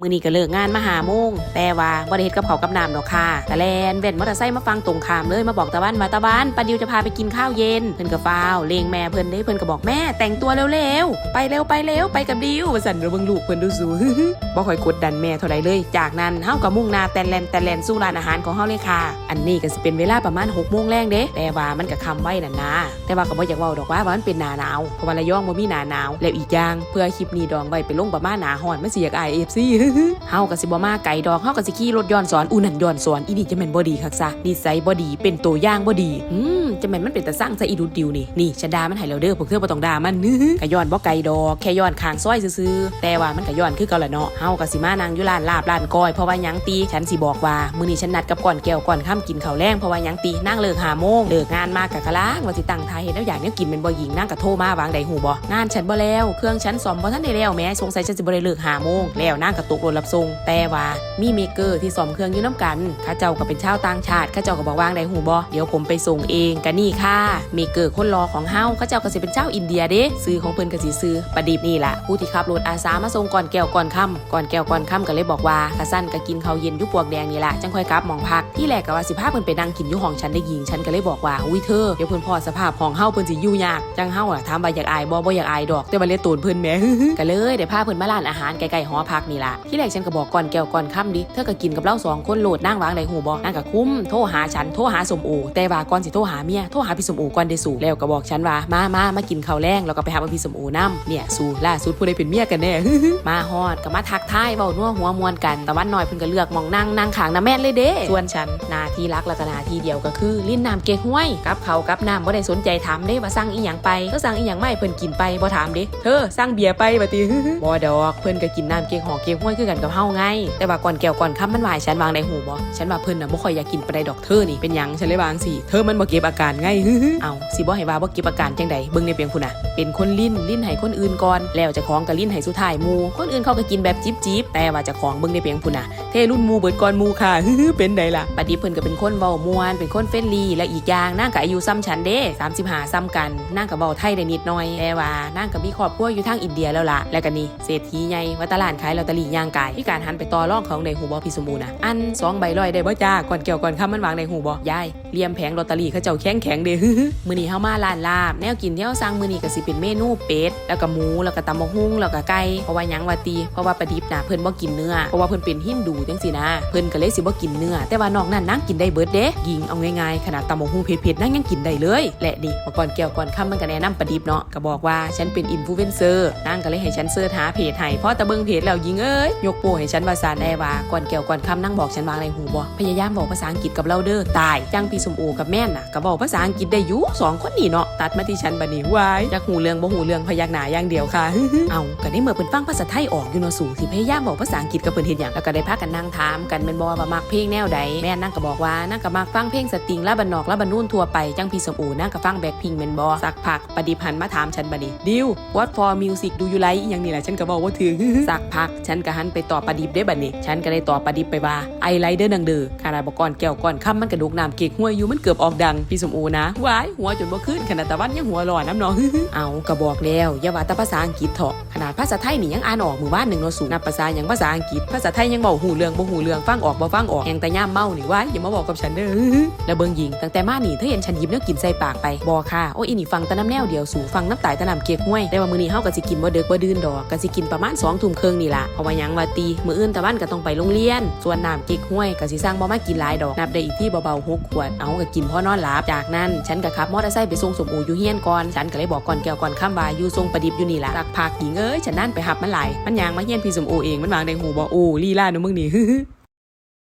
มื้อนี้ก็เลิกงานมาหาโมงแต่ว่าบ่ได้เฮ็ดกับเขากับน้ำดอกค่ะแต่แลนเว้นมอเตอร์ไซค์มาฟังตรงขามเลยมาบอกตะวันว่าตะวันปาดิวจะพาไปกินข้าวเย็น เพิ่นก็ฟ้าวเลงแม่เพิ่นได้เพิ่นก็บอกแม่แต่งตัวเร็วๆ ไปเร็วไปเร็วไปกับดิวสั่นเบิงลูกเพิ่นดูสูบ่ค่อยกดดันแม่เท่าใดเลย จากนั้นเฮาก็มุ่งหน้าแต่นแลนแต่นแลนสู่ร้านอาหารของเฮาเลยค่ะ อันนี้ก็สิเป็นเวลาประมาณ6โมงแรงเด้แต่ว่ามันก็ค่ำไว้นั่นนะแต่ว่าก็บ่อยากเว้าดอกว่าวันเป็นหน้าหนาวเพราะว่าระยองบ่มีหน้าหนาวแล้วอีกอย่างเพื่อคลิปนี้ดองไว้ไปลงประมาณหน้าร้อนมันสิอยากอาย FC เฮาก็สิบ่มาไกลดอกเฮาก็สิขี่รถย้อนสอนอูนั่นย้อนสอนอีนี่จะแม่นบ่ดีคักซะนิสัยบ่ดีเป็นตัวอย่างบ่ดีอืมจะแม่นมันเป็นแตาสร้างซะอีดุดิวนี่นี่ฉันด่ามันให้แล้วเด้อพวกเธอบ่ต้องด่ามันก็ย้อนบ่ไกลดอกแค่ย้อนข้างซอยซื่อๆแต่ว่ามันก็ย้อนคือเก่าละเนาะเฮาก็สิมานั่งอยู่ร้านลาบร้านก้อยเพราะว่ายังตีฉันสิบอกว่ามื้อนี้ฉันนัดกับก่อนแก้วก่อนค่ำกินข้าวแรงเพราะว่ายังตีนั่งเลิก5โมงเลิกงานมากกะกะล้างว่าสิตั้งทายเฮ็ดแล้วอยากแนวกินเป็นบ่หญิงนั่งก็โทรมาวางใดหูบ่งานฉันบ่แล้วเครื่องฉันซ่อมบ่ทันได้แล้วแม้สงสัยฉันสิบ่ได้เลิก5โมงแล้วนั่งก็ตกรถรับส่งแต่ว่ามีเมเกอร์ที่ซ่อมเครื่องอยู่น้ำกันข้าเจ้าก็เป็นชาวต่างชาติข้าเจ้าก็บอกว่างใดหูบ่เดี๋ยวผมไปส่งเองก็นี่ค่ะเมเกอร์คนรอของเฮาข้าเจ้าก็สิเป็นชาวอินเดียเด้ซื้อของเพิ่นก็สิซื้อประดิบนี่ล่ะผู้ที่ขับรถอาสามาส่งก่อนแก้วก่อนค่ำก่อนแก้วก่อนค่ำก็เลยบอกว่าข้าสั้นก็กินข้าวเย็นยู่ปวกแดงนี่ล่ะจังค่อยกลับมองพักที่แรกก็ว่าสิพาเพิ่นไปนั่งกินอยู่ห้องฉันได้ยิงฉันก็เลยบอกว่าอุ้ยเธอเดี๋ยวเพิ่นพอสภาพห้องเฮาเพิ่นสิยู่ยากจังเฮาอะถามว่าอยากอายบ่บ่อยากอายดอก แต่ว่าเลยตูนเพิ่นแหมก็เลยได้พาเพิ่นมาร้านอาหารใกล้ๆหอพักนี่ล่ะที่แรกฉันก็บอกก่อนแก้วก่อนค่ำดิเธอก็กินกับเราสองคนโหลดนั่งวางไดหูบ่นั่งก็คุ้มโทรหาฉันโทรหาสมโอแต่ว่าก่อนสิโทรหาเมียโทรหาพี่สมโอก่อนได้สู่แล้วก็บอกฉันว่ามามามากินข้าวแรงแล้วก็ไปหาพี่สมโอนํเนี่ยสูล่าสุดผู้ใดเป็นเมียกันแน่มาฮอดก็มาทักทายเว้านัวหัวมวนกันแต่วันน้อยเพิ่นก็เลือกมองนั่งนั่งขางน้าแม่เลยเด้ส่วนฉันนาที่รักแล้วก็นาที่เดียวก็คือลิ้นน้ำเก๊กห้วยกับเขากับน้ำบ่ได้สนใจถามเด้ว่าสั่งอีหยังไปก็สั่งอีหยังไม่เพิ่นกินไปบ่ถามเด้เธอสั่งเบียร์ไปบัดนี้บ่ดอกเพิ่นก็กินน้ำเก๊กหอเก๊กห้วยคือกันกับเฮาไง แต่ว่าก่อนแก้วก่อนค่ำมันวายฉันวางในหูบ่ฉันว่าเพิ่นน่ะบ่ค่อยอยากกินปลานใดดอกเธอนี่เป็นหยังฉันเลยวางสิเธอมันบ่เก็บอาการไงเอาสิบ่ให้ว่าบ่เก็บอาการจังใดเบิ่งในเพียงพุ่นน่ะเป็นคนลิ้นลิ้นให้คนอื่นก่อนแล้วเจะของก็ลิ้นให้สุดท้ายหมู่คนอื่นเขาก็กินแบบจิบๆแต่ว่าเจะของเบิ่งในเพียงพุ่นน่ะเทรุ่นหมู่เบิดก่อนหมู่ค่ะเป็นไดล่ะปฏิเพิ่นก็เป็นคนเว้าม่วนเป็นคนเฟรนลี่และอีกอย่างนางก็อายุซ้ำฉันเด้35ซ้ำกันนางก็เว้าไทยได้นิดหน่อยแต่ว่านางก็มีครอบครัวอยู่ทางอินเดียแล้วล่ะแล้วก็นี่เศรษฐีใหญ่วัตลาดขายลอตเตอรี่ย่างางกายพี่การหันไปต่อรองของในหูบอพี่สมบูรณ์นะอันสองใบร้อยได้บ่จ้าก่อนเกี่ยวก่อนคำมันวางในหูบอยายเลียมแผงลอตเตอรี่เขาเจ้าแข็งแข็งเด้อมื้อนี้เฮามาร้านลาบแนวกินที่เฮาสั่งมื้อนี้ก็สิเป็นเมนูเป็ดแล้วก็หมูแล้วก็ตำบักหุ่งแล้วก็ไก่เพราะว่าหยังว่าตีเพราะว่าประดิบนะเพิ่นบ่กินเนื้อเพราะว่าเพิ่นเป็นฮินดูจังซี่นะเพิ่นก็เลยสิบ่กินเนื้อแต่ว่านอกนั้นนางกินได้เบิดเด้ยิงเอาง่ายๆขนาดตำบักหุ่งเผ็ดๆนางยังกินได้เลยและนี่เมื่อก่อนแก้วก่อนค่ำมันก็แนะนำประดิบเนาะก็บอกว่าฉันเป็นอินฟลูเอนเซอร์นางก็เลยให้ฉันเสิร์ชหาเพจให้เพราะตะเบิ่งเพจแล้วยิงเอ้ยยกโป้ให้ฉันว่าซานได้ว่าก่อนแก้วก่อนคำนางบอกฉันวางในหูบ่พยายามบอกภาษาอังกฤษกับเราเด้อตายจังพี่สมโอกับแม่น่ะก็บอกภาษาอังกฤษได้อยู่สองคนนี่เนาะตัดมาที่ฉันบัดนี้วายจากหูเรื่องบ่หูเรื่องพยักหน้าอย่างเดียวค่ะเอาก็ได้เมื่อเพิ่นฟังภาษาไทยออกอยู่เนาะสู่สิพยายามบอกภาษาอังกฤษกับเพิ่นเฮ็ดหยังแล้วก็ได้พากันนั่งถามกันแม่นบ่ว่ามักเพลงแนวใดแม่นั่งก็บอกว่านั่งก็มักฟังเพลงสตริงและบันนอกและบันนู่นทั่วไปจังพี่สมโอนั่งก็ฟังแบ็คพิงแม่นบ่สักพักปฏิพันธ์มาถามฉันบัดนี้ดิว what for music do you like อหยังนี่แหละฉันก็บอกว่าถึงสักพักฉันก็หันไปต่อประดิบได้บัดนี้ ฉันก็ได้ต่อประดิบไปว่าไอไลเดอร์ดังเด้อขนาดบกก่อนแก้วก่อนค่ำมันกระดูกน้ำเก๊กหัวอยู่มันเกือบออกดังพี่สมโอนะวายหัวจนบ่ขึ้นขนาดตะวันยังหัวหล่อน้ำนองเอาก็บอกแล้วอย่าว่าแต่ภาษาอังกฤษเถอะขนาดภาษาไทยนี่ยังอ่านออกมือบ้านหนึ่งเนาะสูนับภาษาอย่างภาษาอังกฤษ ภาษาไทยยังเบาหูเรื่องบ่หูเรื่องฟังออกบ่ฟังออกแหงแต่ย่ามเมานี่วายอย่ามาบอกกับฉันเด้อแล้วเบิ่งหญิงตั้งแต่มาหนีเธอเห็นฉันหยิบแนวกินใส่ปากไปบอค่ะโอ้ยอีนี่ฟังแต่น้ำแนวเดียวสูฟังน้ำตายต่น้ำเกียกห้วยแต่ว่ามื้อนี้เฮาก็สิกินบ่เดึกบ่ดื่นดอกก็สิกินประมาณ2ทุ่มครึ่งนี่ล่ะเพราะว่ายังว่าตีมืออื่นตะวันก็ต้องไปโรงเรียน ส่วนน้ำเก๊กห้วยก็สิสร้างบ่มากินหลายดอกนับได้อีกที่เบาๆหกขวดเอาก็กินพ่อนอนหลับจากนั้น ฉันก็ขับมอเตอร์ไซค์ไปส่งสมโออยู่เฮียนก่อนฉันก็เลยบอกก่อนแก้วก่อนข้ามบายอยู่ทรงประดิบอยู่นี่ละสักพักหญิงเอ้ยฉันนั่นไปหับมันหลายมันยางมาเฮียนพี่สมโอเองมันวางในหูบ่โอ้ลีลาหนูมึงนี่